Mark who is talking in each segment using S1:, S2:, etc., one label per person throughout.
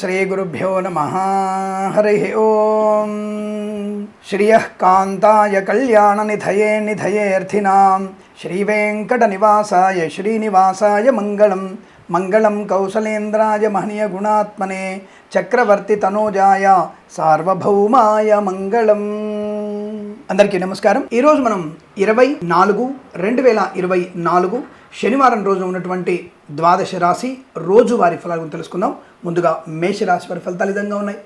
S1: శ్రీగురుభ్యో నమ హరి ఓం శ్రియ కాంతాయ కళ్యాణనిధయే నిధయేర్థినాం శ్రీవేంకట నివాసాయ శ్రీనివాసాయ మంగళం మంగళం కౌసలేంద్రాయ మహనీయ గుణాత్మనే చక్రవర్తి తనోజాయ సార్వభౌమాయ మంగళం అందరికీ నమస్కారం. ఈరోజు మనం ఇరవై నాలుగు రెండు వేల ఇరవై నాలుగు శనివారం రోజు ఉన్నటువంటి ద్వాదశ రాశి రోజువారి ఫలాలను తెలుసుకుందాం. ముందుగా మేషరాశి వారి ఫలితాలు విధంగా ఉన్నాయి.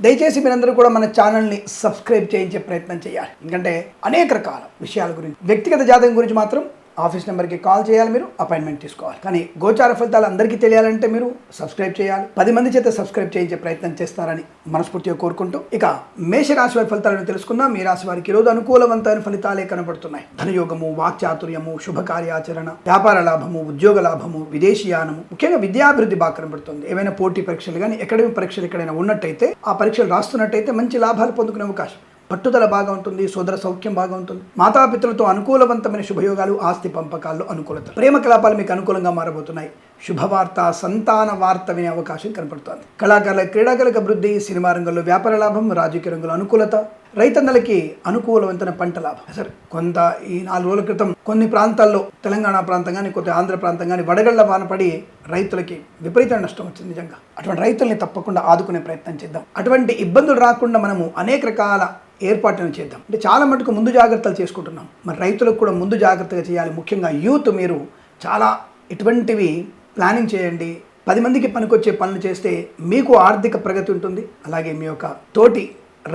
S1: దయచేసి మీరందరూ కూడా మన ఛానల్ని సబ్స్క్రైబ్ చేయించే ప్రయత్నం చేయాలి. ఎందుకంటే అనేక రకాల విషయాల గురించి వ్యక్తిగత జాతకం గురించి మాత్రం ఆఫీస్ నెంబర్కి కాల్ చేయాలి మీరు అపాయింట్మెంట్ తీసుకోవాలి. కానీ గోచార ఫలితాలు అందరికీ తెలియాలంటే మీరు సబ్స్క్రైబ్ చేయాలి. పది మంది చేత సబ్స్క్రైబ్ చేయించే ప్రయత్నం చేస్తారని మనస్ఫూర్తిగా కోరుకుంటూ ఇక మేషరాశి వారి ఫలితాలను తెలుసుకుందాం. మీ రాశి వారికి ఈరోజు అనుకూలవంతమైన ఫలితాలే కనబడుతున్నాయి. ధనయోగము వాక్చాతుర్యము శుభకార్యాచరణ వ్యాపార లాభము ఉద్యోగ లాభము విదేశీయానము ముఖ్యంగా విద్యాభివృద్ధి బాగా కనబడుతుంది. ఏమైనా పోటీ పరీక్షలు కానీ అకాడమిక్ పరీక్షలు ఎక్కడైనా ఉన్నట్టయితే ఆ పరీక్షలు రాస్తున్నట్టయితే మంచి లాభాలు పొందుకునే అవకాశం. పట్టుదల బాగా ఉంటుంది సోదర సౌఖ్యం బాగా ఉంటుంది. మాతాపితృలతో అనుకూలవంతమైన శుభయోగాలు ఆస్తి పంపకాల్లో అనుకూలత. ప్రేమ కలాపాలు మీకు అనుకూలంగా మారబోతున్నాయి. శుభవార్త సంతాన వార్త వినే అవకాశం కనపడుతోంది. కళాకారుల క్రీడాకారులకు అభివృద్ధి సినిమా రంగంలో వ్యాపార లాభం రాజకీయ రంగంలో అనుకూలత రైతన్నలకి అనుకూలవంతన పంట లాభం. సరే కొంత ఈ నాలుగు రోజుల క్రితం కొన్ని ప్రాంతాల్లో తెలంగాణ ప్రాంతం కానీ కొంత ఆంధ్ర ప్రాంతం కానీ వడగళ్ళ వాన పడి రైతులకి విపరీత నష్టం వచ్చింది నిజంగా. అటువంటి రైతుల్ని తప్పకుండా ఆదుకునే ప్రయత్నం చేద్దాం. అటువంటి ఇబ్బందులు రాకుండా మనము అనేక రకాల ఏర్పాట్లను చేద్దాం. అంటే చాలా మటుకు ముందు జాగ్రత్తలు చేసుకుంటున్నాం. మరి రైతులకు కూడా ముందు జాగ్రత్తగా చేయాలి. ముఖ్యంగా యూత్ మీరు చాలా ఇటువంటివి ప్లానింగ్ చేయండి. పది మందికి పనికొచ్చే పనులు చేస్తే మీకు ఆర్థిక ప్రగతి ఉంటుంది. అలాగే మీ యొక్క తోటి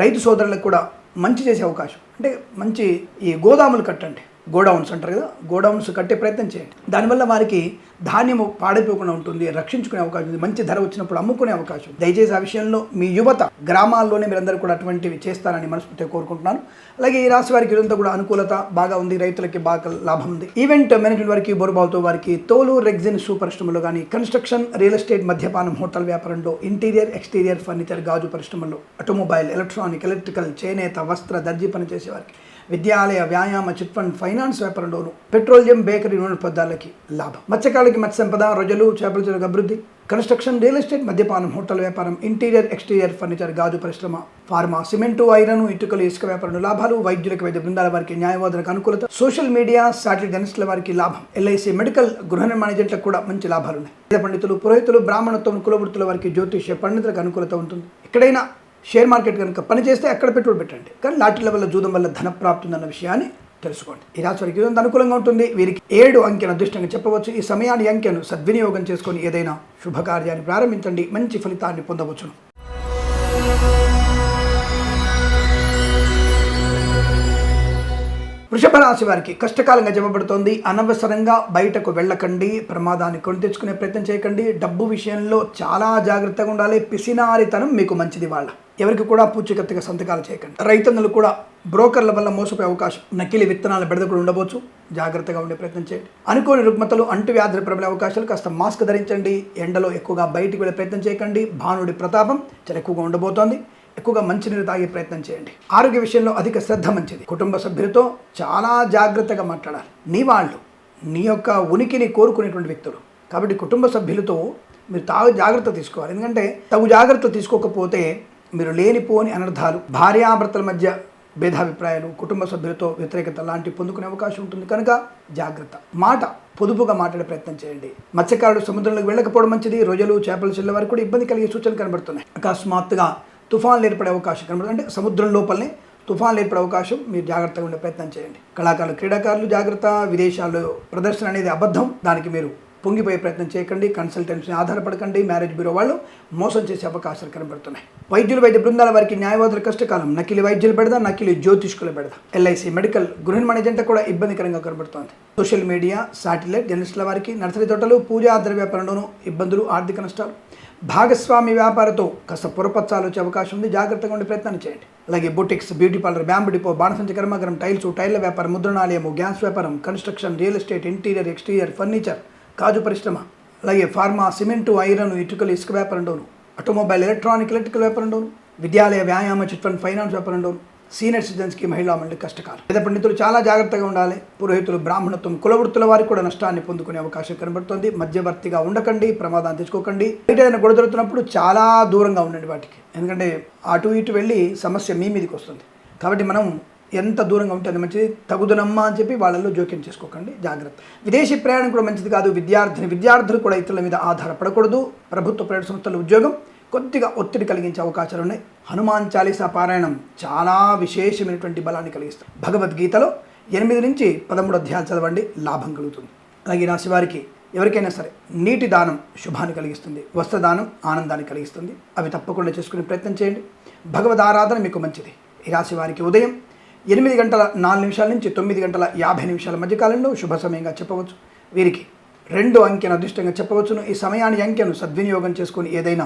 S1: రైతు సోదరులకు కూడా మంచి చేసే అవకాశం. అంటే మంచి ఈ గోదాములు కట్టండి. గోడౌన్స్ అంటారు కదా గోడౌన్స్ కట్టే ప్రయత్నం చేయండి. దానివల్ల వారికి ధాన్యం పాడైపోకుండా ఉంటుంది రక్షించుకునే అవకాశం ఉంది మంచి ధర వచ్చినప్పుడు అమ్ముకునే అవకాశం దయచేసి ఆ విషయంలో మీ యువత గ్రామాల్లోనే మీరందరూ కూడా అటువంటివి చేస్తారని మనస్ఫూర్తిగా కోరుకుంటున్నాను. అలాగే ఈ రాశి వారికి ఇదంతా కూడా అనుకూలత బాగా ఉంది రైతులకి బాగా లాభం ఉంది. ఈవెంట్ మేనేజ్మెంట్ వారికి బోరుబావుతో వారికి తోలు రెగ్జిన్ షూ పరిశ్రమలో కానీ కన్స్ట్రక్షన్ రియల్ ఎస్టేట్ మద్యపానం హోటల్ వ్యాపారంలో ఇంటీరియర్ ఎక్స్టీరియర్ ఫర్నిచర్ గాజు పరిశ్రమలో ఆటోమొబైల్ ఎలక్ట్రానిక్ ఎలక్ట్రికల్ చేనేత వస్త్ర దర్జీ పని చేసేవారికి విద్యాలయ వ్యాయామ చిట్ ఫండ్ ఫైనాన్స్ వ్యాపారంలోను పెట్రోలియం బేకరీ నూనె పదార్థాలకి లాభం. మత్స్యకారులకి మత్స్య సంపద రొజలు చేపల చెరుకు అభివృద్ధి కన్స్ట్రక్షన్ రియల్ ఎస్టేట్ మద్యపానం హోటల్ వ్యాపారం ఇంటీరియర్ ఎక్స్టీరియర్ ఫర్నిచర్ గాజు పరిశ్రమ ఫార్మా సిమెంటు ఐరన్ ఇటుకలు ఇసుక వ్యాపారం లాభాలు వైద్యులకు వైద్య బృందాల వారికి న్యాయవాదులకు అనుకూలత సోషల్ మీడియా శాటిలైట్ జర్నలిస్టుల వారికి లాభం. ఎల్ఐసి మెడికల్ గృహ నిర్మాణ ఏజెంట్లకు కూడా మంచి లాభాలు ఉన్నాయి పండితులు పురోహితులు బ్రాహ్మణత్వం కులవృత్తుల వారికి జ్యోతిష్య పండితులకు అనుకూలత ఉంటుంది. ఎక్కడైనా షేర్ మార్కెట్ కనుక పనిచేస్తే అక్కడ పెట్టుబడి పెట్టండి. కానీ లాటరీల వల్ల జూదం వల్ల ధన ప్రాప్తి ఉందన్న విషయాన్ని తెలుసుకోండి. ఈ రాశి వారికి అనుకూలంగా ఉంటుంది. వీరికి ఏడు అంకెను అదృష్టంగా చెప్పవచ్చు. ఈ సమయాన్ని అంకెను సద్వినియోగం చేసుకొని ఏదైనా శుభకార్యాన్ని ప్రారంభించండి. మంచి ఫలితాన్ని పొందవచ్చును. వృషభ రాశి వారికి కష్టకాలంగా చెప్పబడుతోంది అనవసరంగా బయటకు వెళ్ళకండి. ప్రమాదాన్ని కొని తెచ్చుకునే ప్రయత్నం చేయకండి. డబ్బు విషయంలో చాలా జాగ్రత్తగా ఉండాలి. పిసినారితనం మీకు మంచిది వాళ్ళ. ఎవరికి కూడా పూచికత్తుగా సంతకాలు చేయకండి. రైతన్నలు కూడా బ్రోకర్ల వల్ల మోసపోయే అవకాశం నకిలీ విత్తనాల బెడద కూడా ఉండవచ్చు. జాగ్రత్తగా ఉండే ప్రయత్నం చేయండి. అనుకోని రుగ్మతలు అంటువ్యాధులు ప్రబలే అవకాశాలు కాస్త మాస్క్ ధరించండి. ఎండలో ఎక్కువగా బయటికి వెళ్ళే ప్రయత్నం చేయకండి. భానుడి ప్రతాపం చాలా ఎక్కువగా ఉండబోతోంది. ఎక్కువగా మంచినీరు తాగే ప్రయత్నం చేయండి. ఆరోగ్య విషయంలో అధిక శ్రద్ధ మంచిది. కుటుంబ సభ్యులతో చాలా జాగ్రత్తగా మాట్లాడాలి. నీ వాళ్ళు నీ యొక్క ఉనికిని కోరుకునేటువంటి వ్యక్తులు. కాబట్టి కుటుంబ సభ్యులతో మీరు తాగు జాగ్రత్త తీసుకోవాలి. ఎందుకంటే తగు జాగ్రత్త తీసుకోకపోతే మీరు లేనిపోని అనర్థాలు భార్యాభర్తల మధ్య భేదాభిప్రాయాలు కుటుంబ సభ్యులతో వ్యతిరేకత లాంటివి పొందుకునే అవకాశం ఉంటుంది. కనుక జాగ్రత్త. మాట పొదుపుగా మాట్లాడే ప్రయత్నం చేయండి. మత్స్యకారుడు సముద్రంలోకి వెళ్ళకపోవడం మంచిది. రొయ్యలు చేపలు చెల్లే వారికి కూడా ఇబ్బంది కలిగే సూచనలు కనబడుతున్నాయి. అకస్మాత్తుగా తుఫాన్లు ఏర్పడే అవకాశం కనబడుతుంది. అంటే సముద్రం లోపలనే తుఫాన్లు ఏర్పడే అవకాశం మీరు జాగ్రత్తగా ఉండే ప్రయత్నం చేయండి. కళాకారులు క్రీడాకారులు జాగ్రత్త విదేశాల్లో ప్రదర్శన అనేది అబద్ధం. దానికి మీరు పొంగిపోయే ప్రయత్నం చేయకండి. కన్సల్టెన్సీని ఆధారపడకండి. మ్యారేజ్ బ్యూరో వాళ్ళు మోసం చేసే అవకాశాలు కనబడుతున్నాయి. వైద్యులు వైద్య బృందాల వారికి న్యాయవాదుల కష్టకాలం. నకిలీ వైద్యులు పెడదా నకిలీ జ్యోతిష్కులు పెడదా? ఎల్ఐసి మెడికల్ గృహ నిర్మాణ కూడా ఇబ్బందికరంగా కనబడుతోంది. సోషల్ మీడియా శాటిలైట్ జర్నలిస్టుల వారికి నర్సరీ తోటలు పూజా ద్రవ్య వ్యాపారంలోనూ ఇబ్బందులు ఆర్థిక నష్టాలు. భాగస్వామి వ్యాపారతో కాస్త పొరపచ్చాలు వచ్చే అవకాశం ఉంది. జాగ్రత్తగా ఉండే ప్రయత్నం చేయండి. అలాగే boutiques beauty parlour bamboo depot బాణసంచ కర్మాగారం టైల్స్ టైర్ల వ్యాపారం ముద్రణాలయము గ్యాస్ వ్యాపారం construction real estate interior exterior furniture కాజు పరిశ్రమ అలాగే ఫార్మా సిమెంటు ఐరన్ ఇటుకలు ఇసుక వ్యాపారంలోను ఆటోమొబైల్ ఎలక్ట్రానిక్ ఎలక్ట్రికల్ వ్యాపారంలోను విద్యాలయ వ్యాయామ చిట్ ఫండ్ ఫైనాన్స్ వ్యాపారంలోను సీనియర్ సిటిజన్స్కి మహిళా మండలి కష్టకాలం. పేద పండితులు చాలా జాగ్రత్తగా ఉండాలి. పురోహితులు బ్రాహ్మణత్వం కులవృత్తుల వారికి కూడా నష్టాన్ని పొందుకునే అవకాశం కనబడుతుంది. మధ్యవర్తిగా ఉండకండి ప్రమాదాన్ని తెచ్చుకోకండి. బయట ఏదైనా గొడవ జరుగుతున్నప్పుడు చాలా దూరంగా ఉండండి వాటికి. ఎందుకంటే అటు ఇటు వెళ్ళి సమస్య మీ మీదకి వస్తుంది. కాబట్టి మనం ఎంత దూరంగా ఉంటే అది మంచిది. తగుదనమ్మా అని చెప్పి వాళ్ళల్లో జోక్యం చేసుకోకండి. జాగ్రత్త. విదేశీ ప్రయాణం కూడా మంచిది కాదు. విద్యార్థిని విద్యార్థులు కూడా ఇతరుల మీద ఆధారపడకూడదు. ప్రభుత్వ ప్రైవేట్ సంస్థల ఉద్యోగం కొద్దిగా ఒత్తిడి కలిగించే అవకాశాలు ఉన్నాయి. హనుమాన్ చాలీసా పారాయణం చాలా విశేషమైనటువంటి బలాన్ని కలిగిస్తుంది. భగవద్గీతలో ఎనిమిది నుంచి పదమూడు అధ్యాయాలు చదవండి లాభం కలుగుతుంది. అలాగే నా రాశి వారికి ఎవరికైనా సరే నీటి దానం శుభాన్ని కలిగిస్తుంది వస్త్రదానం ఆనందాన్ని కలిగిస్తుంది. అవి తప్పకుండా చేసుకునే ప్రయత్నం చేయండి. భగవద్ ఆరాధన మీకు మంచిది. ఈ రాశి వారికి ఉదయం ఎనిమిది గంటల నాలుగు నిమిషాల నుంచి తొమ్మిది గంటల యాభై నిమిషాల మధ్య కాలంలో శుభ సమయంగా చెప్పవచ్చు. వీరికి రెండు అంకెను అదృష్టంగా చెప్పవచ్చును. ఈ సమయాన్ని అంకెను సద్వినియోగం చేసుకుని ఏదైనా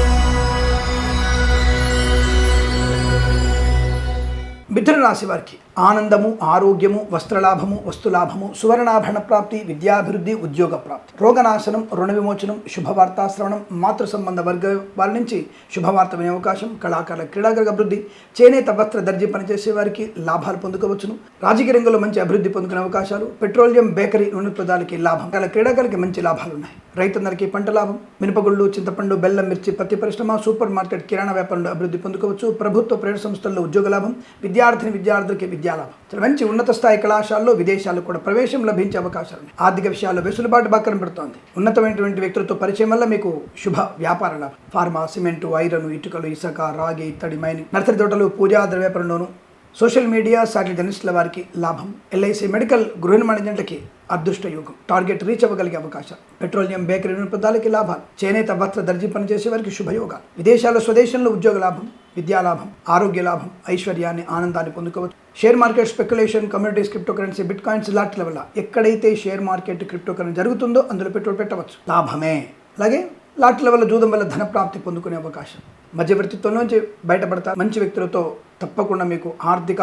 S1: మిథున రాశి వారికి ఆనందము ఆరోగ్యము వస్త్రలాభము వస్తులాభము సువర్ణాభరణ ప్రాప్తి విద్యాభివృద్ధి ఉద్యోగ ప్రాప్తి. రోగనాశనం రుణ విమోచనం శుభవార్తాశ్రవణం మాతృ సంబంధ వర్గ వారి నుంచి శుభవార్త వినే అవకాశం కళాకారుల క్రీడాగర అభివృద్ధి చేనేత వస్త్ర దర్జీ పనిచేసే వారికి లాభాలు పొందుకోవచ్చును. రాజకీయ రంగంలో మంచి అభివృద్ధి పొందుకునే అవకాశాలు పెట్రోలియం బేకరీ నూనె పదాలకి లాభం కళ క్రీడాకారులకి మంచి లాభాలు ఉన్నాయి. రైతులందరికీ పంట లాభం మినపగుళ్ళు చింతపండు బెల్లం మిర్చి పత్తి పరిశ్రమ సూపర్ మార్కెట్ కిరాణా వ్యాపారంలో అభివృద్ధి పొందుకోవచ్చు. ప్రభుత్వ ప్రైవేట్ సంస్థల్లో ఉద్యోగ లాభం విద్యార్థిని విద్యార్థులకి విద్యాలాభం. చాలా మంచి ఉన్నత స్థాయి కళాశాలలో విదేశాల్లో కూడా ప్రవేశం లభించే అవకాశాలు ఆర్థిక విషయాల్లో వెసులుబాటు బాగా కనబడుతోంది ఉన్నతమైనటువంటి వ్యక్తులతో పరిచయం వల్ల మీకు శుభ వ్యాపార లాభం. ఫార్మా సిమెంటు ఐరన్ ఇటుకలు ఇసుక రాగి ఇత్తడి మైనింగ్ నర్సరీ తోటలు పూజా ద్రవ్యాపారంలోను సోషల్ మీడియా సాటి జర్నలిస్టుల వారికి లాభం. ఎల్ఐసి మెడికల్ గృహ మేనేజెంట్లకి అదృష్ట యోగం. టార్గెట్ రీచ్ అవ్వగలిగే అవకాశం. పెట్రోలియం బేకరీ పదాలకి లాభాలు. చేనేత వస్త్ర దర్జీ పనిచేసే వారికి శుభయోగాలు. విదేశాల్లో స్వదేశంలో ఉద్యోగ లాభం విద్యా లాభం ఆరోగ్య లాభం ఐశ్వర్యాన్ని ఆనందాన్ని పొందుకోవచ్చు. Share market speculation communities crypto currency bitcoins లాంటి వల్ల ఎక్కడైతే షేర్ మార్కెట్ క్రిప్టో కరెన్సీ జరుగుతుందో అందులో పెట్టుబడి పెట్టవచ్చు. లాభమే. అలాగే లాట్ల వల్ల జూదం వల్ల ధన ప్రాప్తి పొందుకునే అవకాశం. మధ్యవర్తిత్వం నుంచి బయటపడతారు మంచి వ్యక్తులతో తప్పకుండా మీకు ఆర్థిక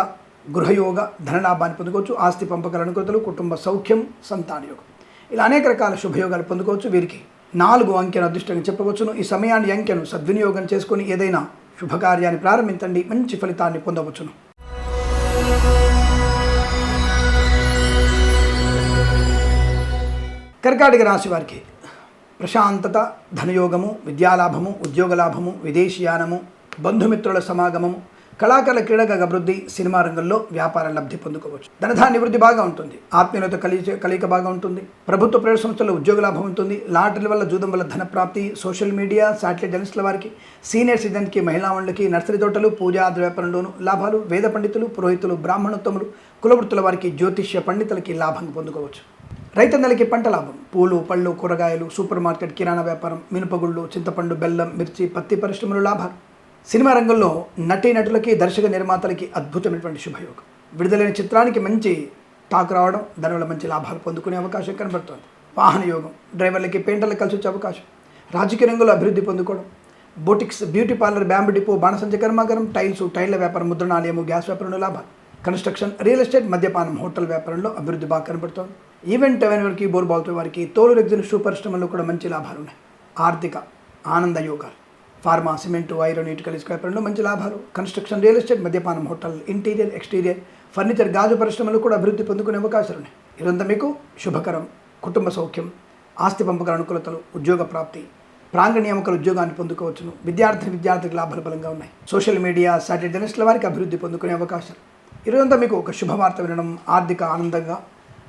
S1: గృహయోగ ధనలాభాన్ని పొందుకోవచ్చు ఆస్తి పంపకాల అనుకూలతలు కుటుంబ సౌఖ్యం సంతాన యోగం. ఇలా అనేక రకాల శుభయోగాలు పొందుకోవచ్చు. వీరికి నాలుగు అంకెను అదృష్టంగా చెప్పవచ్చును. ఈ సమయాన్ని అంకెను సద్వినియోగం చేసుకుని ఏదైనా శుభకార్యాన్ని ప్రారంభించండి. మంచి ఫలితాన్ని పొందవచ్చును. కర్కాటక రాశి వారికి ప్రశాంతత ధనయోగము విద్యాలాభము ఉద్యోగలాభము విదేశీయానము బంధుమిత్రుల సమాగమము కళాకారుల క్రీడగా అభివృద్ధి సినిమా రంగంలో వ్యాపార లబ్ధి పొందుకోవచ్చు. ధనధాన్య వృద్ధి బాగా ఉంటుంది. ఆత్మీయులతో కలిసి కలయిక బాగా ఉంటుంది. ప్రభుత్వ ప్రైవేట్ సంస్థల్లో ఉద్యోగ లాభం ఉంటుంది. లాటరీల వల్ల జూదం వల్ల ధన ప్రాప్తి సోషల్ మీడియా శాటిలైట్ జర్నలిస్టుల వారికి సీనియర్ సిటిజన్కి మహిళా మండలికి నర్సరీ తోటలు పూజా వ్యాపారంలోను లాభాలు వేద పండితులు పురోహితులు బ్రాహ్మణోత్తములు కులవృత్తుల వారికి జ్యోతిష్య పండితులకి లాభం పొందుకోవచ్చు. రైతన్నలకి పంట లాభం. పూలు పళ్ళు కూరగాయలు సూపర్ మార్కెట్ కిరాణా వ్యాపారం మినపగుళ్ళు చింతపండు బెల్లం మిర్చి పత్తి పరిశ్రమలు లాభాలు. సినిమా రంగంలో నటీ నటులకి దర్శక నిర్మాతలకి అద్భుతమైనటువంటి శుభయోగం. విడుదలైన చిత్రానికి మంచి టాక్ రావడం దానివల్ల మంచి లాభాలు పొందుకునే అవకాశం కనబడుతోంది. వాహన యోగం డ్రైవర్లకి పెయింటర్లకు కలిసి వచ్చే అవకాశం. రాజకీయ రంగంలో అభివృద్ధి పొందుకోవడం. Boutiques beauty parlour bamboo depot బాణసంచ కర్మాగారం టైల్స్ టైళ్ళ వ్యాపారం ముద్రణాలయము గ్యాస్ వ్యాపారంలో లాభాలు. కన్స్ట్రక్షన్ రియల్ ఎస్టేట్ మద్యపానం హోటల్ వ్యాపారంలో అభివృద్ధి బాగా కనబడుతోంది. ఈవెంట్ అవైన వారికి బోర్బాల్తో వారికి తోలు రెగ్జిన్ షూ పరిశ్రమల్లో కూడా మంచి లాభాలు ఉన్నాయి. ఆర్థిక ఆనంద యోగాలు ఫార్మా సిమెంటు ఐరన్ ఇటుకలు ఇసుక వ్యాపారంలో మంచి లాభాలు. కన్స్ట్రక్షన్ రియల్ ఎస్టేట్ మద్యపానం హోటల్ ఇంటీరియర్ ఎక్స్టీరియర్ ఫర్నిచర్ గాజు పరిశ్రమలు కూడా అభివృద్ధి పొందుకునే అవకాశాలు ఉన్నాయి. ఇదంతా మీకు శుభకరం కుటుంబ సౌఖ్యం ఆస్తి పంపకల అనుకూలతలు ఉద్యోగ ప్రాప్తి ప్రాంగ నియామకాల ఉద్యోగాన్ని పొందుకోవచ్చును. విద్యార్థి విద్యార్థికి లాభాలు బలంగా ఉన్నాయి. సోషల్ మీడియా సాటిలైట్ జర్నలిస్టుల వారికి అభివృద్ధి పొందుకునే అవకాశాలు. ఈరోజంతా మీకు ఒక శుభవార్త వినడం ఆర్థిక ఆనందంగా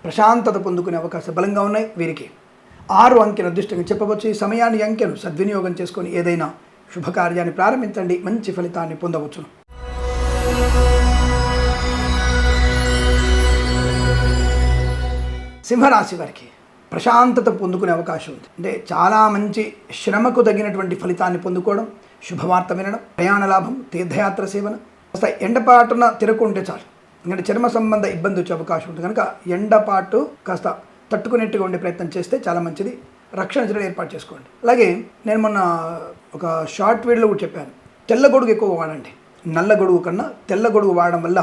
S1: ప్రశాంతత పొందుకునే అవకాశం బలంగా ఉన్నాయి వీరికి. ఆరు అంకెను అదృష్టంగా చెప్పవచ్చు ఈ సమయాన్ని అంకెను సద్వినియోగం చేసుకొని ఏదైనా శుభకార్యాన్ని ప్రారంభించండి మంచి ఫలితాన్ని పొందవచ్చును. సింహరాశి వారికి ప్రశాంతత పొందుకునే అవకాశం ఉంది. అంటే చాలా మంచి శ్రమకు తగినటువంటి ఫలితాన్ని పొందుకోవడం శుభవార్త వినడం ప్రయాణ లాభం తీర్థయాత్ర సేవన ఎండపాటున తిరగకుంటే చాలు. ఎందుకంటే చర్మ సంబంధ ఇబ్బంది వచ్చే అవకాశం ఉంటుంది. కనుక ఎండపాటు కాస్త తట్టుకునేట్టుగా ఉండే ప్రయత్నం చేస్తే చాలా మంచిది. రక్షణ చర్యలు ఏర్పాటు చేసుకోండి. అలాగే నేను మొన్న ఒక షార్ట్ వీడియోలో కూడా చెప్పాను. తెల్ల గొడుగు ఎక్కువ వాడండి. నల్ల గొడుగు కన్నా తెల్ల గొడుగు వాడడం వల్ల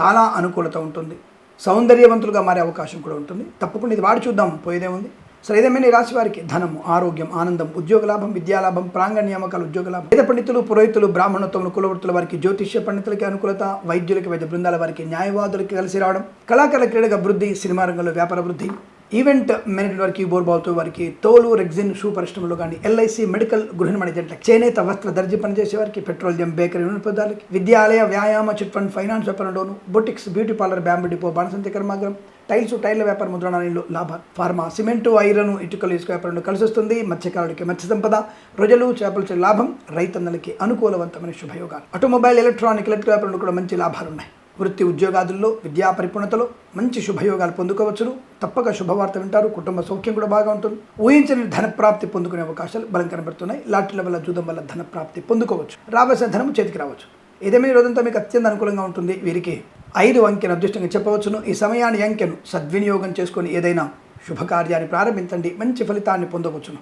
S1: చాలా అనుకూలత ఉంటుంది. సౌందర్యవంతులుగా మారే అవకాశం కూడా ఉంటుంది. తప్పకుండా ఇది వాడి చూద్దాం. పోయేదే ఉంది సో ఏదేమైనా ఈ రాశి వారికి ధనము ఆరోగ్యం ఆనందం ఉద్యోగ లాభం విద్యాలాభం ప్రాంగణ నియామకాలు ఉద్యోగ లాభం. వేద పండితులు పురోహితులు బ్రాహ్మణత్వములు కులవృత్తుల వారికి జ్యోతిష్య పండితులకి అనుకూలత వైద్యులకి వైద్య బృందాల వారికి న్యాయవాదులకి కలిసి రావడం కళాకారుల క్రీడగా అభివృద్ధి సినిమా రంగంలో వ్యాపార వృద్ధి ఈవెంట్ మేనేజ్మెంట్ వారికి బోర్బాల్తో వారికి తోలు రెగ్జిన్ షూ పరిశ్రమలో కానీ ఎల్ఐసి మెడికల్ గృహ మేనేజెంట్లకు చేనేత వస్త్ర దర్జీ పనిచేసే వారికి పెట్రోలియం బేకరీ పదార్థాలకి విద్యాలయ వ్యాయామ chit fund finance వ్యాపారంలోను boutiques beauty parlour bamboo depot బాణసంతి కర్మాగ్రం టైల్స్ టైర్ల వ్యాపార ముద్రణాలయంలో లాభ ఫార్మా సిమెంటు ఐరన్ ఇటుకలు ఇసుక వ్యాపారంలో కలిసి వస్తుంది మత్స్యకారుడికి మత్స్య సంపద రొజలు చేపలచే లాభం రైతన్నలకి అనుకూలవంతమైన శుభయోగాలు. ఆటోమొబైల్ ఎలక్ట్రానిక్ ఎలక్ట్రిక్ వ్యాపారంలో కూడా మంచి లాభాలు ఉన్నాయి వృత్తి ఉద్యోగాదుల్లో విద్యా పరిపూర్ణతలో మంచి శుభయోగాలు పొందుకోవచ్చును. తప్పక శుభవార్త వింటారు. కుటుంబ సౌఖ్యం కూడా బాగా ఉంటుంది. ఊహించని ధన ప్రాప్తి పొందుకునే అవకాశాలు బలం కనబడుతున్నాయి. లాటరీల వల్ల జూదం వల్ల ధన ప్రాప్తి పొందుకోవచ్చు. రావాల్సిన ధనము చేతికి రావచ్చు. ఏదేమైనా రోజంతా మీకు అత్యంత అనుకూలంగా ఉంటుంది. వీరికి ఐదు అంకెను అదృష్టంగా చెప్పవచ్చును. ఈ సమయాన్ని అంకెను సద్వినియోగం చేసుకొని ఏదైనా శుభకార్యాన్ని ప్రారంభించండి. మంచి ఫలితాన్ని పొందవచ్చును.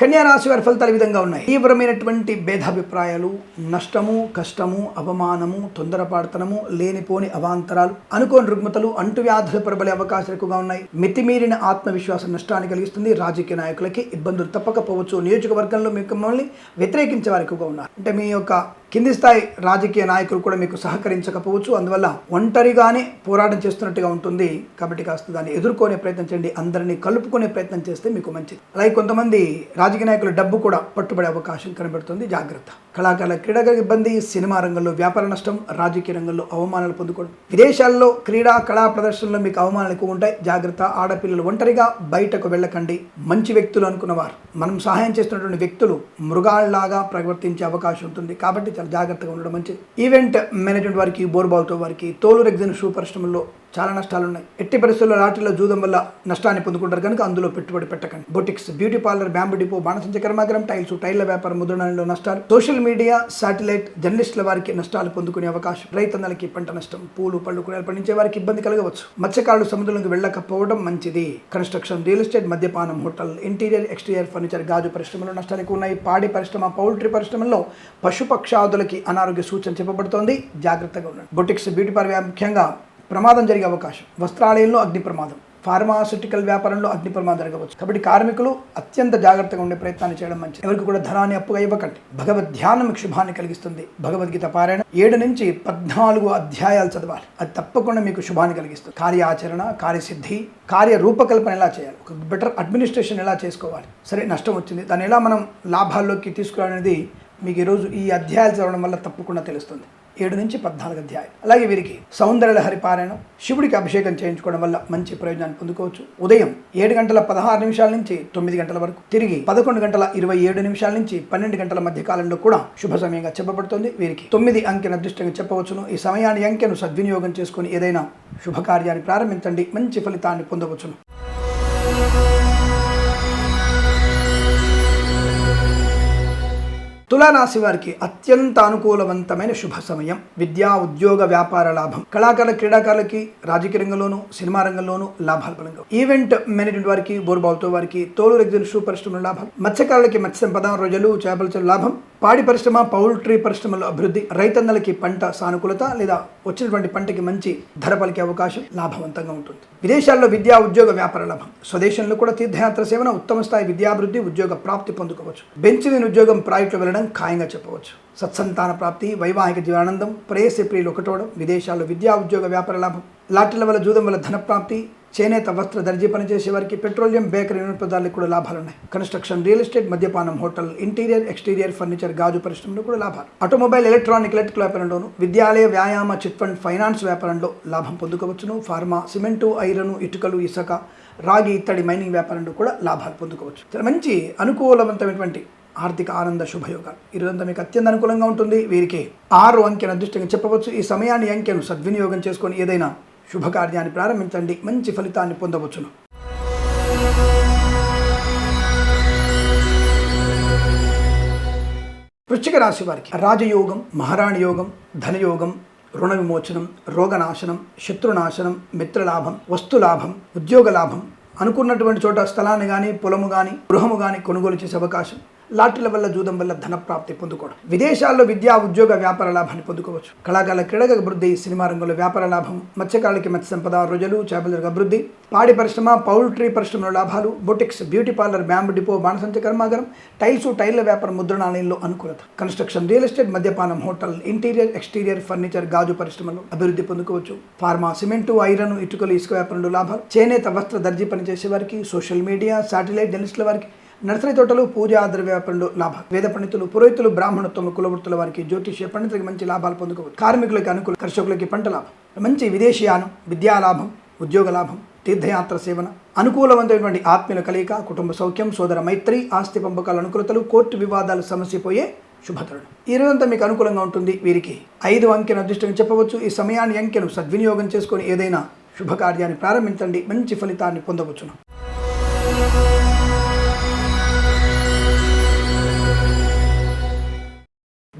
S1: కన్యా రాశి వారి ఫలితాలు విధంగా ఉన్నాయి. తీవ్రమైనటువంటి భేదాభిప్రాయాలు నష్టము కష్టము అవమానము తొందరపాడుతనము లేనిపోని అవాంతరాలు అనుకోని రుగ్మతలు అంటువ్యాధులు ప్రబలే అవకాశాలు ఎక్కువగా ఉన్నాయి. మితిమీరిన ఆత్మవిశ్వాసం నష్టాన్ని కలిగిస్తుంది. రాజకీయ నాయకులకి ఇబ్బందులు తప్పకపోవచ్చు. నియోజకవర్గంలో మీకు మిమ్మల్ని వ్యతిరేకించే వారు ఎక్కువగా ఉన్నారు. అంటే మీ యొక్క కింది స్థాయి రాజకీయ నాయకులు కూడా మీకు సహకరించకపోవచ్చు. అందువల్ల ఒంటరిగానే పోరాటం చేస్తున్నట్టుగా ఉంటుంది. కాబట్టి కాస్త దాన్ని ఎదుర్కొనే ప్రయత్నం చేయండి. అందరినీ కలుపుకునే ప్రయత్నం చేస్తే మీకు మంచిది. అలాగే కొంతమంది రాజకీయ నాయకుల డబ్బు కూడా పట్టుబడే అవకాశం కనబడుతుంది. జాగ్రత్త. కళాకారుల క్రీడాగా ఇబ్బంది సినిమా రంగంలో వ్యాపార నష్టం రాజకీయ రంగంలో అవమానాలు పొందుకోవడం. విదేశాల్లో క్రీడా కళా ప్రదర్శనలో మీకు అవమానాలు ఎక్కువ ఉంటాయి. జాగ్రత్త. ఆడపిల్లలు ఒంటరిగా బయటకు వెళ్ళకండి. మంచి వ్యక్తులు అనుకున్నవారు. మనం సహాయం చేస్తున్నటువంటి వ్యక్తులు మృగాల్లాగా ప్రవర్తించే అవకాశం ఉంటుంది. కాబట్టి చాలా జాగ్రత్తగా ఉండడం మంచిది. ఈవెంట్ మేనేజ్మెంట్ వారికి బోర్బాల్తో వారికి తోలు రెగ్జిన్ షూ పరిశ్రమల్లో చాలా నష్టాలు ఉన్నాయి ఎట్టి పరిస్థితుల్లో లాటరీలో జూదం వల్ల నష్టాన్ని పొందుకుంటారు కనుక అందులో పెట్టుబడి పెట్టకండి. Boutiques beauty parlour bamboo depot బాణసంచ కర్మాగరం టైల్స్ టైర్ల వ్యాపారం ముద్రణలో నష్టాలు. సోషల్ మీడియా శాటిలైట్ జర్నలిస్టుల వారికి నష్టాలు పొందుకునే అవకాశం. రైతన్నలకి పంట నష్టం. పూలు పళ్ళు కూరలు పండించే వారికి ఇబ్బంది కలగవచ్చు. మత్స్యకారులు సముద్రంలోకి వెళ్ళకపోవడం మంచిది. కన్స్ట్రక్షన్ రియల్ ఎస్టేట్ మద్యపానం హోటల్ ఇంటీరియర్ ఎక్స్టీరియర్ ఫర్నిచర్ గాజు పరిశ్రమలో నష్టాలు ఎక్కువ ఉన్నాయి పాడి పరిశ్రమ పౌల్ట్రీ పరిశ్రమలో పశుపక్షాదులకి అనారోగ్య సూచన చెప్పబడుతోంది. జాగ్రత్తగా ఉండండి. బొటిక్స్ బ్యూటీ పార్లర్ ముఖ్యంగా ప్రమాదం జరిగే అవకాశం. వస్త్రాలయంలో అగ్ని ప్రమాదం. ఫార్మాసిటికల్ వ్యాపారంలో అగ్ని ప్రమాదం జరగవచ్చు. కాబట్టి కార్మికులు అత్యంత జాగ్రత్తగా ఉండే ప్రయత్నాన్ని చేయడం మంచిది. ఎవరికి కూడా ధనాన్ని అప్పుగా ఇవ్వకండి. భగవద్ ధ్యానం మీకు శుభాన్ని కలిగిస్తుంది. భగవద్గీత పారాయణ ఏడు నుంచి పద్నాలుగు అధ్యాయాలు చదవాలి. అది తప్పకుండా మీకు శుభాన్ని కలిగిస్తుంది. కార్యాచరణ కార్యసిద్ధి కార్య రూపకల్పన ఎలా చేయాలి? ఒక బెటర్ అడ్మినిస్ట్రేషన్ ఎలా చేసుకోవాలి? సరే నష్టం వచ్చింది. దాన్ని ఎలా మనం లాభాల్లోకి తీసుకురావనేది మీకు ఈరోజు ఈ అధ్యాయాలు చదవడం వల్ల తప్పకుండా తెలుస్తుంది. ఏడు నుంచి పద్నాలుగు అధ్యాయం. అలాగే వీరికి సౌందర్యలహరి పారాయణం శివుడికి అభిషేకం చేయించుకోవడం వల్ల మంచి ప్రయోజనాన్ని పొందుకోవచ్చు. ఉదయం ఏడు గంటల పదహారు నిమిషాల నుంచి తొమ్మిది గంటల వరకు తిరిగి పదకొండు గంటల ఇరవై ఏడు నిమిషాల నుంచి పన్నెండు గంటల మధ్య కాలంలో కూడా శుభ సమయంగా చెప్పబడుతుంది. వీరికి తొమ్మిది అంకెను అదృష్టంగా చెప్పవచ్చును. ఈ సమయాన్ని అంకెను సద్వినియోగం చేసుకుని ఏదైనా శుభకార్యాన్ని ప్రారంభించండి. మంచి ఫలితాన్ని పొందవచ్చును. తులారాశి వారికి అత్యంత అనుకూలవంతమైన శుభ సమయం. విద్యా ఉద్యోగ వ్యాపార లాభం. కళాకారుల క్రీడాకారులకి రాజకీయ రంగంలోనూ సినిమా రంగంలోనూ లాభాలు బలంగా ఈవెంట్ మేనేజ్మెంట్ వారికి బోర్బాల్తో వారికి తోలు రెగ్జిన్ షూ పరిశ్రమల లాభం. మత్స్యకారులకి మత్స్య సంపద రోజులు చేపల లాభం. పాడి పరిశ్రమ పౌల్ట్రీ పరిశ్రమలో అభివృద్ధి. రైతన్నలకి పంట సానుకూలత లేదా వచ్చినటువంటి పంటకి మంచి ధర పలికే అవకాశం లాభవంతంగా ఉంటుంది. విదేశాల్లో విద్యా ఉద్యోగ వ్యాపార లాభం. స్వదేశంలో కూడా తీర్థయాత్ర సేవన ఉత్తమ స్థాయి విద్యాభివృద్ధి ఉద్యోగ ప్రాప్తి పొందుకోవచ్చు. బెంచ్ మీద ఉద్యోగం ప్రాజెక్టులో వెళ్ళడం ఖాయంగా చెప్పవచ్చు. సత్సంతాన ప్రాప్తి వైవాహిక జీవనానందం ప్రేయసి ప్రియులు ఒకటోవడం విదేశాల్లో విద్యా ఉద్యోగ వ్యాపార లాభం లాటరీల వల్ల జూదం వల్ల ధన ప్రాప్తి చేనేత వస్త్ర దర్జీ పనిచేసే వారికి పెట్రోలియం బేకరీ పదార్థాలకు కూడా లాభాలు ఉన్నాయి కన్స్ట్రక్షన్ రియల్ ఎస్టేట్ మద్యపానం హోటల్ ఇంటీరియర్ ఎక్స్టీరియర్ ఫర్నిచర్ గాజు పరిశ్రమలో కూడా లాభాలు. ఆటోమొబైల్ ఎలక్ట్రానిక్ ఎలక్ట్రికల్ వ్యాపారంలోను విద్యాలయ వ్యాయామ చిట్ ఫండ్ ఫైనాన్స్ వ్యాపారంలో లాభం పొందుకోవచ్చును. ఫార్మా సిమెంటు ఐరను ఇటుకలు ఇసుక రాగి ఇత్తడి మైనింగ్ వ్యాపారంలో కూడా లాభాలు పొందుకోవచ్చు. చాలా మంచి అనుకూలవంతమైనటువంటి ఆర్థిక ఆనంద శుభయోగాలు. ఈరోజంతా మీకు అత్యంత అనుకూలంగా ఉంటుంది. వీరికి ఆరు అంకెను అదృష్టంగా చెప్పవచ్చు. ఈ సమయాన్ని అంకెను సద్వినియోగం చేసుకొని ఏదైనా శుభకార్యాన్ని ప్రారంభించండి. మంచి ఫలితాన్ని పొందవచ్చును. వృశ్చిక రాశి వారికి రాజయోగం మహారాణి యోగం ధనయోగం రుణ విమోచనం రోగనాశనం శత్రునాశనం మిత్రలాభం వస్తులాభం ఉద్యోగ లాభం అనుకున్నటువంటి చోట స్థలాన్ని కానీ పొలము కానీ గృహము కానీ కొనుగోలు చేసే అవకాశం లాటరీల వల్ల జూదం వల్ల ధన ప్రాప్తి పొందుకోవడం. విదేశాల్లో విద్యా ఉద్యోగ వ్యాపార లాభాన్ని పొందుకోవచ్చు. కళాకారుల క్రీడల అభివృద్ధి సినిమా రంగంలో వ్యాపార లాభం మత్స్యకారులకి మత్స్య సంపద రొజలు చేపల అభివృద్ధి పాడి పరిశ్రమ పౌల్ట్రీ పరిశ్రమలో లాభాలు boutiques beauty parlour bamboo depot బాణసంచ కర్మాగారం టైల్స్ టైర్ల వ్యాపారం ముద్రణాలయంలో అనుకూలత. కన్స్ట్రక్షన్ రియల్ ఎస్టేట్ మద్యపానం హోటల్ ఇంటీరియర్ ఎక్స్టీరియర్ ఫర్నిచర్ గాజు పరిశ్రమలో అభివృద్ధి పొందుకోవచ్చు. ఫార్మా సిమెంటు ఐరన్ ఇటుకలు ఇసుక వ్యాపారంలో లాభాలు. చేనేత వస్త్ర దర్జీ పనిచేసే వారికి సోషల్ మీడియా శాటిలైట్ జర్నలిస్టుల వారికి నర్సరీ తోటలు పూజా ద్రవ్య వ్యాపారంలో లాభాలు వేద పండితులు పురోహితులు బ్రాహ్మణత్వము కులవృత్తుల వారికి జ్యోతిష్య పండితులకి మంచి లాభాలు పొందుకోవచ్చు. కార్మికులకి అనుకూల కర్షకులకి పంట లాభం. మంచి విదేశీయానం విద్యా లాభం ఉద్యోగ లాభం తీర్థయాత్ర సేవన. అనుకూలవంతమైనటువంటి ఆత్మీయుల కలయిక కుటుంబ సౌఖ్యం సోదర మైత్రి ఆస్తి పంపకాల అనుకూలతలు కోర్టు వివాదాలు సమస్యపోయే శుభతరుడు. ఈ రోజంతా మీకు అనుకూలంగా ఉంటుంది వీరికి. ఐదు అంకెను అదృష్టంగా చెప్పవచ్చు. ఈ సమయాన్ని అంకెను సద్వినియోగం చేసుకొని ఏదైనా శుభకార్యాన్ని ప్రారంభించండి. మంచి ఫలితాన్ని పొందవచ్చును.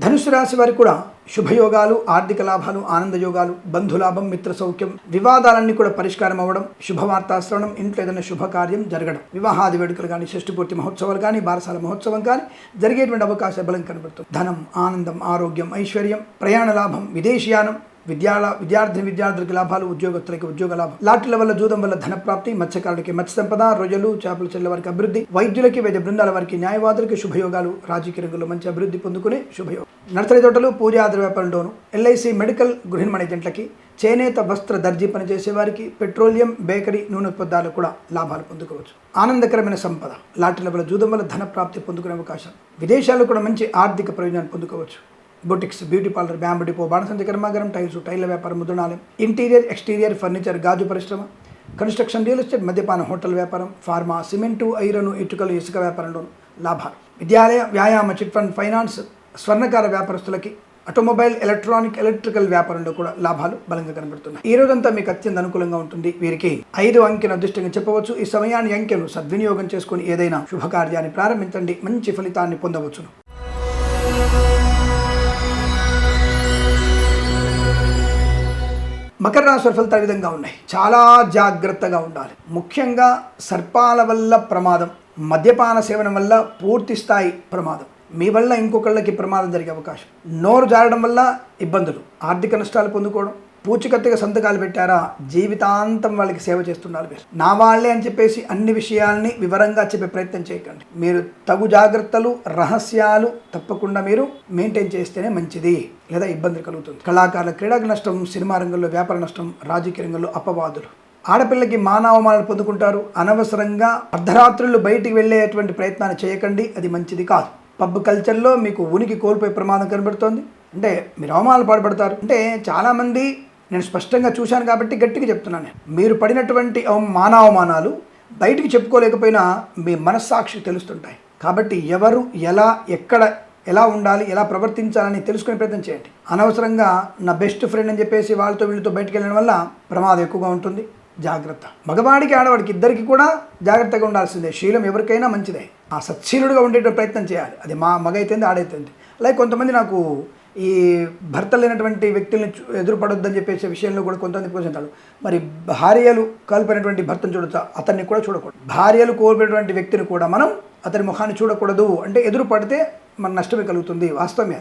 S1: ధనుసు రాశి వారికి కూడా శుభయోగాలు ఆర్థిక లాభాలు ఆనంద యోగాలు బంధులాభం మిత్ర సౌఖ్యం వివాదాలన్నీ కూడా పరిష్కారం అవ్వడం శుభవార్తా శ్రవణం ఇంట్లో ఏదైనా శుభకార్యం జరగడం. వివాహాది వేడుకలు కానీ షష్టిపూర్తి మహోత్సవాలు కానీ బారసాల మహోత్సవం కానీ జరిగేటువంటి అవకాశ బలం కనబడుతుంది. ధనం ఆనందం ఆరోగ్యం ఐశ్వర్యం ప్రయాణ లాభం విదేశీయానం విద్యాల విద్యార్థి విద్యార్థులకి లాభాలు ఉద్యోగస్తులకి ఉద్యోగ లాభం. లాటరీల వల్ల జూదం వల్ల ధన ప్రాప్తి మత్స్యకారులకి మత్స్య సంపద రొయ్యలు చేపల చెల్ల వారికి అభివృద్ధి వైద్యులకి వైద్య బృందాల వారికి న్యాయవాదులకి శుభయోగాలు రాజకీయ రంగంలో మంచి అభివృద్ధి పొందుకునే శుభయోగం. నర్సరీ తోటలు పూజాద్ర వ్యాపారంలోను ఎల్ఐసి మెడికల్ గృహిణి ఏజెంట్లకి చేనేత వస్త్ర దర్జీ పనిచేసే వారికి పెట్రోలియం బేకరీ నూనె ఉత్పత్తులు కూడా లాభాలు పొందుకోవచ్చు. ఆనందకరమైన సంపద. లాటరీల వల్ల జూదం వల్ల ధన ప్రాప్తి పొందుకునే అవకాశం. విదేశాల్లో కూడా మంచి ఆర్థిక ప్రయోజనాన్ని పొందుకోవచ్చు. Boutiques beauty parlour bamboo depot బాణసంచ కర్మాగారం టైల్స్ టైల్ వ్యాపారం ముద్రణాలయం ఇంటీరియర్ ఎక్స్టీరియర్ ఫర్నిచర్ గాజు పరిశ్రమ. కన్స్ట్రక్షన్ రియల్ ఎస్టేట్ మద్యపాన హోటల్ వ్యాపారం ఫార్మా సిమెంటు ఐరను ఇటుకలు ఇసుక వ్యాపారంలో లాభాలు. విద్యాలయ వ్యాయామ చిట్ ఫండ్ ఫైనాన్స్ స్వర్ణకార వ్యాపారస్తులకి ఆటోమొబైల్ ఎలక్ట్రానిక్ ఎలక్ట్రికల్ వ్యాపారంలో కూడా లాభాలు బలంగా కనబడుతున్నాయి. ఈ రోజంతా మీకు అత్యంత అనుకూలంగా ఉంటుంది. వీరికి ఐదు అంకెను అదృష్టంగా చెప్పవచ్చు. ఈ సమయాన్ని అంకెను సద్వినియోగం చేసుకుని ఏదైనా శుభకార్యాన్ని ప్రారంభించండి. మంచి ఫలితాన్ని పొందవచ్చును. మకర రాశి ఫలితాలు విధంగా ఉన్నాయి. చాలా జాగ్రత్తగా ఉండాలి. ముఖ్యంగా సర్పాల వల్ల ప్రమాదం మద్యపాన సేవనం వల్ల పూర్తి స్థాయి ప్రమాదం. మీ వల్ల ఇంకొకళ్ళకి ప్రమాదం జరిగే అవకాశం. నోరు జారడం వల్ల ఇబ్బందులు ఆర్థిక నష్టాలు పొందుకోవడం పూచికత్తుగా సంతకాలు పెట్టారా? జీవితాంతం వాళ్ళకి సేవ చేస్తుండాలి మీరు. నా వాళ్ళే అని చెప్పేసి అన్ని విషయాల్ని వివరంగా చెప్పే ప్రయత్నం చేయకండి. మీరు తగు జాగ్రత్తలు రహస్యాలు తప్పకుండా మీరు మెయింటైన్ చేస్తేనే మంచిది. లేదా ఇబ్బంది కలుగుతుంది. కళాకారుల క్రీడకు నష్టం సినిమా రంగంలో వ్యాపార నష్టం రాజకీయ రంగంలో అపవాదులు. ఆడపిల్లకి మానవమానాలు పొందుకుంటారు. అనవసరంగా అర్ధరాత్రులు బయటికి వెళ్ళేటువంటి ప్రయత్నాన్ని చేయకండి. అది మంచిది కాదు. పబ్ కల్చర్లో మీకు ఉనికి కోల్పోయే ప్రమాదం కనబడుతోంది. అంటే మీరు అవమానాలు పాడుపడతారు అంటే చాలామంది నేను స్పష్టంగా చూశాను కాబట్టి గట్టిగా చెప్తున్నాను మీరు పడినటువంటి మానవమానాలు బయటికి చెప్పుకోలేకపోయినా మీ మనస్సాక్షి తెలుస్తుంటాయి. కాబట్టి ఎవరు ఎలా ఎక్కడ ఎలా ఉండాలి ఎలా ప్రవర్తించాలని తెలుసుకునే ప్రయత్నం చేయండి. అనవసరంగా నా బెస్ట్ ఫ్రెండ్ అని చెప్పేసి వాళ్ళతో వీళ్ళతో బయటికి వెళ్ళడం వల్ల ప్రమాదం ఎక్కువగా ఉంటుంది. జాగ్రత్త. మగవాడికి ఆడవాడికి ఇద్దరికి కూడా జాగ్రత్తగా ఉండాల్సిందే. శీలం ఎవరికైనా మంచిదే. ఆ సత్శీలుడుగా ఉండేటువంటి ప్రయత్నం చేయాలి. అది మా మగ అయితే ఆడైతుంది అలాగే కొంతమంది నాకు ఈ భర్త లేనటువంటి వ్యక్తుల్ని చూ- ఎదురుపడొద్దని చెప్పేసే విషయంలో కూడా కొంతమంది పోషించాడు మరి భార్యలు కోల్పోయినటువంటి భర్తను చూడొచ్చు అతన్ని కూడా చూడకూడదు. భార్యలు కోల్పోయినటువంటి వ్యక్తిని కూడా మనం అతని ముఖాన్ని చూడకూడదు. అంటే ఎదురు పడితే మన నష్టమే కలుగుతుంది వాస్తవమే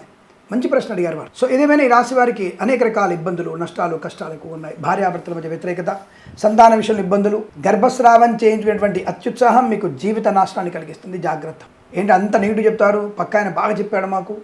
S1: మంచి ప్రశ్న అడిగారు వారు. సో ఏదేమైనా ఈ రాశి వారికి అనేక రకాల ఇబ్బందులు నష్టాలు కష్టాలు ఎక్కువ ఉన్నాయి. భార్యాభర్తల మధ్య వ్యతిరేకత సంతాన విషయంలో ఇబ్బందులు గర్భస్రావం చేయించినటువంటి అత్యుత్సాహం మీకు జీవిత నాశనాన్ని కలిగిస్తుంది. జాగ్రత్త. ఏంటి అంత నెగిటివ్ చెప్తారు? పక్క ఆయన బాగా చెప్పాడు మాకు.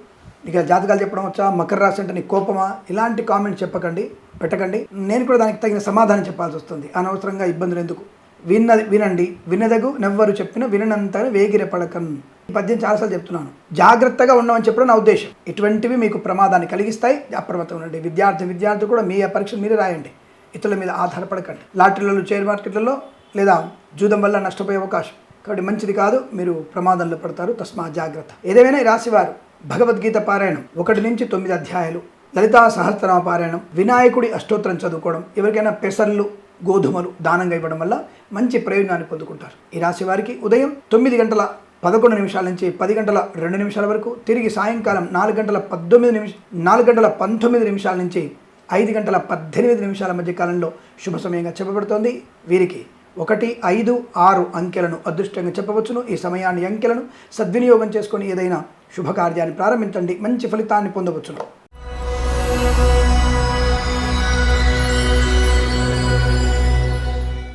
S1: ఇక జాతకాలు చెప్పడం వచ్చా మకర రాశి అంటే నీకు కోపమా? ఇలాంటి కామెంట్ చెప్పకండి పెట్టకండి. నేను కూడా దానికి తగిన సమాధానం చెప్పాల్సి వస్తుంది. అనవసరంగా ఇబ్బందులు ఎందుకు? విన్న వినండి. వినదగు నెవ్వరు చెప్పిన విననంత వేగిరపడకం. ఈ పద్యం చాలాసార్లు చెప్తున్నాను. జాగ్రత్తగా ఉండమని చెప్పడం నా ఉద్దేశం. ఇటువంటివి మీకు ప్రమాదాన్ని కలిగిస్తాయి. అప్రమత్తం ఉండండి. విద్యార్థి విద్యార్థులు కూడా మీ పరీక్షలు మీరే రాయండి. ఇతరుల మీద ఆధారపడకండి. లాటరీలలో షేర్ మార్కెట్లలో లేదా జూదం వల్ల నష్టపోయే అవకాశం. కాబట్టి మంచిది కాదు మీరు ప్రమాదంలో పడతారు తస్మా జాగ్రత్త. ఏదేమైనా రాశివారు భగవద్గీత పారాయణం ఒకటి నుంచి తొమ్మిది అధ్యాయాలు లలితా సహస్రనామ పారాయణం వినాయకుడి అష్టోత్తరం చదువుకోవడం ఎవరికైనా పెసర్లు గోధుమలు దానంగా ఇవ్వడం వల్ల మంచి ప్రయోజనాన్ని పొందుకుంటారు. ఈ రాశి వారికి ఉదయం తొమ్మిది గంటల పదకొండు నిమిషాల నుంచి పది గంటల రెండు నిమిషాల వరకు తిరిగి సాయంకాలం నాలుగు గంటల పద్దెనిమిది నిమిష నాలుగు గంటల పంతొమ్మిది నిమిషాల నుంచి ఐదు గంటల పద్దెనిమిది నిమిషాల మధ్య కాలంలో శుభ సమయంగా చెప్పబడుతోంది. వీరికి ఒకటి ఐదు ఆరు అంకెలను అదృష్టంగా చెప్పవచ్చును. ఈ సమయాన్ని అంకెలను సద్వినియోగం చేసుకొని ఏదైనా శుభకార్యాన్ని ప్రారంభించండి. మంచి ఫలితాన్ని పొందవచ్చును.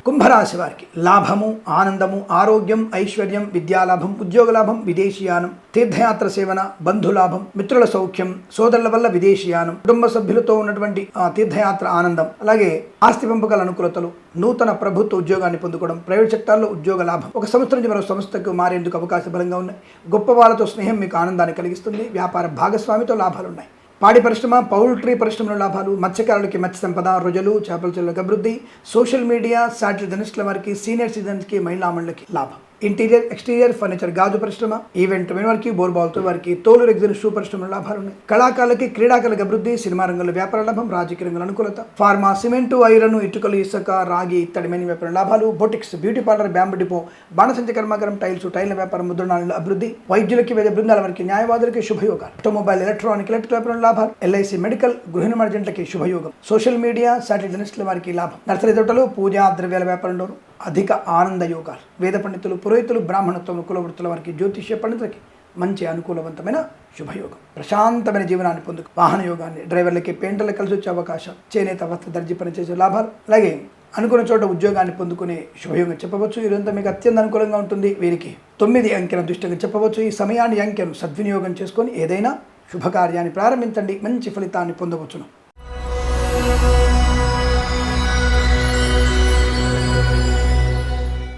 S1: కుంభరాశి వారికి లాభము ఆనందము ఆరోగ్యం ఐశ్వర్యం విద్యాలాభం ఉద్యోగలాభం విదేశీయానం తీర్థయాత్ర సేవన బంధులాభం మిత్రుల సౌఖ్యం సోదరుల వల్ల విదేశీయానం కుటుంబ సభ్యులతో ఉన్నటువంటి తీర్థయాత్ర ఆనందం అలాగే ఆస్తి పంపకాల అనుకూలతలు నూతన ప్రభుత్వ ఉద్యోగాన్ని పొందుకోవడం ప్రైవేట్ సెక్టార్లో ఉద్యోగ లాభం ఒక సంస్థ నుంచి మరో సంస్థకు మారేందుకు అవకాశ బలంగా ఉన్నాయి. గొప్ప వాళ్ళతో స్నేహం మీకు ఆనందాన్ని కలిగిస్తుంది. వ్యాపార భాగస్వామితో లాభాలు ఉన్నాయి పాడి పరిశ్రమ పౌల్ట్రీ పరిశ్రమల లాభాలు మత్స్యకారులకి మత్స్య సంపద రొజలు చేపల చెరువులకు అభివృద్ధి సోషల్ మీడియా శాటిలైట్ జర్నలిస్టుల వారికి సీనియర్ సిటిజన్స్కి మహిళామణులకి లాభం. ఇంటీరియర్ ఎక్స్టీరియర్ ఫర్నిచర్ గాజు పరిశ్రమ ఈవెంట్ వారికి బోర్బాల్తో వారికి తోలు రెగ్జిన్ షూ పరిశ్రమ లాభాలున్నాయి. కళాకారులకి క్రీడాకారులకు అభివృద్ధి సినిమా రంగంలో వ్యాపార లాభం రాజకీయ రంగంలో అనుకూలత. ఫార్మా సిమెంటు ఐరన్ ఇటుకలు ఇసుక రాగి ఇత్తడి మెని వ్యాపార లాభాలు boutiques beauty parlour bamboo depot బాణసంచ కర్మాగారం టైల్స్ టైల్ వ్యాపారం ముద్రణాల అభివృద్ధి వైద్యులకి వేద బృందాల వారికి న్యాయవాదులకి శుభయోగాలు. ఆటోమొబైల్ ఎలక్ట్రానిక్ ఎలక్ట్రిక్ వ్యాపారం లాభాలు. ఎల్ఐసి మెడికల్ గృహ నిర్మార్జెంట్లకి శుభయోగం. సోషల్ మీడియా శాటిలైట్ జర్నలిస్టుల వారికి లాభం. నర్సరీ తోటలు పూజా ద్రవ్యాల వ్యాపారంలో అధిక ఆనంద యోగాలు వేద పండితులు పురోహితులు బ్రాహ్మణత్వం కులవృత్తుల వారికి జ్యోతిష్య పండితులకి మంచి అనుకూలవంతమైన శుభయోగం. ప్రశాంతమైన జీవనాన్ని పొందుకు వాహన యోగాన్ని డ్రైవర్లకి పెయింటర్లకు కలిసి వచ్చే అవకాశం చేనేత వస్త్ర దర్జీ పనిచేసే లాభాలు. అలాగే అనుకున్న చోట ఉద్యోగాన్ని పొందుకునే శుభయోగం చెప్పవచ్చు. ఇదంతా మీకు అత్యంత అనుకూలంగా ఉంటుంది. వీరికి తొమ్మిది అంకెల దృష్టిగా చెప్పవచ్చు. ఈ సమయాన్ని అంకెను సద్వినియోగం చేసుకొని ఏదైనా శుభకార్యాన్ని ప్రారంభించండి. మంచి ఫలితాన్ని పొందవచ్చును.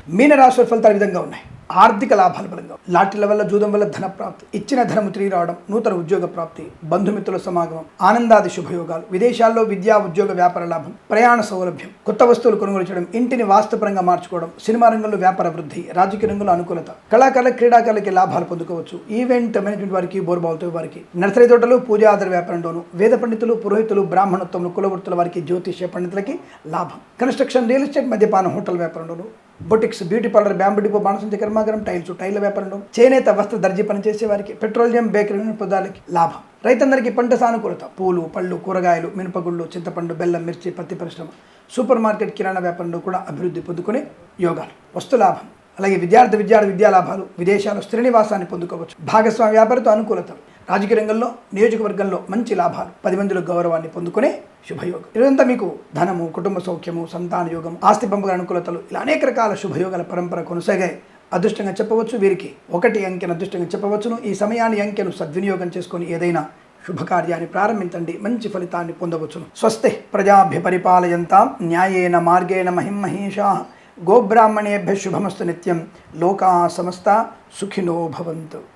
S1: మీనరాశి ఫలితాలు విధంగా ఉన్నాయి. ఆర్థిక లాభాలు బలంగా ఉన్నాయి. లాటరీల వల్ల జూదం వల్ల ధన ప్రాప్తి ఇచ్చిన ధనము తిరిగి రావడం నూతన ఉద్యోగ ప్రాప్తి బంధుమిత్రుల సమాగమం ఆనందాది శుభయోగాలు విదేశాల్లో విద్యా ఉద్యోగ వ్యాపార లాభం ప్రయాణ సౌలభ్యం కొత్త వస్తువులు కొనుగోలు చేయడం ఇంటిని వాస్తుపరంగా మార్చుకోవడం సినిమా రంగంలో వ్యాపార వృద్ధి రాజకీయ రంగంలో అనుకూలత కళాకారుల క్రీడాకారులకి లాభాలు పొందుకోవచ్చు. ఈవెంట్ మేనేజ్మెంట్ వారికి బోర్బావుతో వారికి నర్సరీ తోటలు పూజా ఆధార వ్యాపారంలోను వేద పండితులు పురోహితులు బ్రాహ్మణత్వంలో కులవృత్తుల వారికి జ్యోతిష్య పండితులకి లాభం. కన్స్ట్రక్షన్ రియల్ ఎస్టేట్ మద్యపానం hotel వ్యాపారంలోను boutiques beauty parlour bamboo depot బాణసంచ కర్మాగారం టైల్స్ టైల్ వ్యాపారంలో చేనేత వస్త్ర దర్జీ పనిచేసే వారికి పెట్రోలియం బేకరీ పదాలకి లాభం. రైతందరికీ పంట సానుకూలత పూలు పళ్ళు కూరగాయలు మినపగుళ్ళు చింతపండు బెల్లం మిర్చి పత్తి పరిశ్రమ సూపర్ మార్కెట్ కిరాణా వ్యాపారంలో కూడా అభివృద్ధి పొందుకునే యోగాలు. వస్తు లాభం. అలాగే విద్యార్థి విద్యార్థి విద్యా లాభాలు విదేశాల్లో స్థిరనివాసాన్ని పొందుకోవచ్చు. భాగస్వామి వ్యాపారితో అనుకూలత. రాజకీయ రంగంలో నియోజకవర్గంలో మంచి లాభాలు పది మందిలో గౌరవాన్ని పొందుకునే శుభయోగం. ఇదంతా మీకు ధనము కుటుంబ సౌఖ్యము సంతాన యోగం ఆస్తి పంపగల అనుకూలతలు ఇలా అనేక రకాల శుభయోగాల పరంపర కొనసాగాయి. అదృష్టంగా చెప్పవచ్చు వీరికి ఒకటి అంకెను అదృష్టంగా చెప్పవచ్చును. ఈ సమయాన్ని అంకెను సద్వినియోగం చేసుకొని ఏదైనా శుభకార్యాన్ని ప్రారంభించండి. మంచి ఫలితాన్ని పొందవచ్చును. స్వస్తి ప్రజాభ్య పరిపాలయంతాం న్యాయేన మార్గేణ మహిమహేషా గోబ్రాహ్మణేభ్య శుభమస్తు నిత్యం. లోకా సమస్త సుఖినో భవంతు.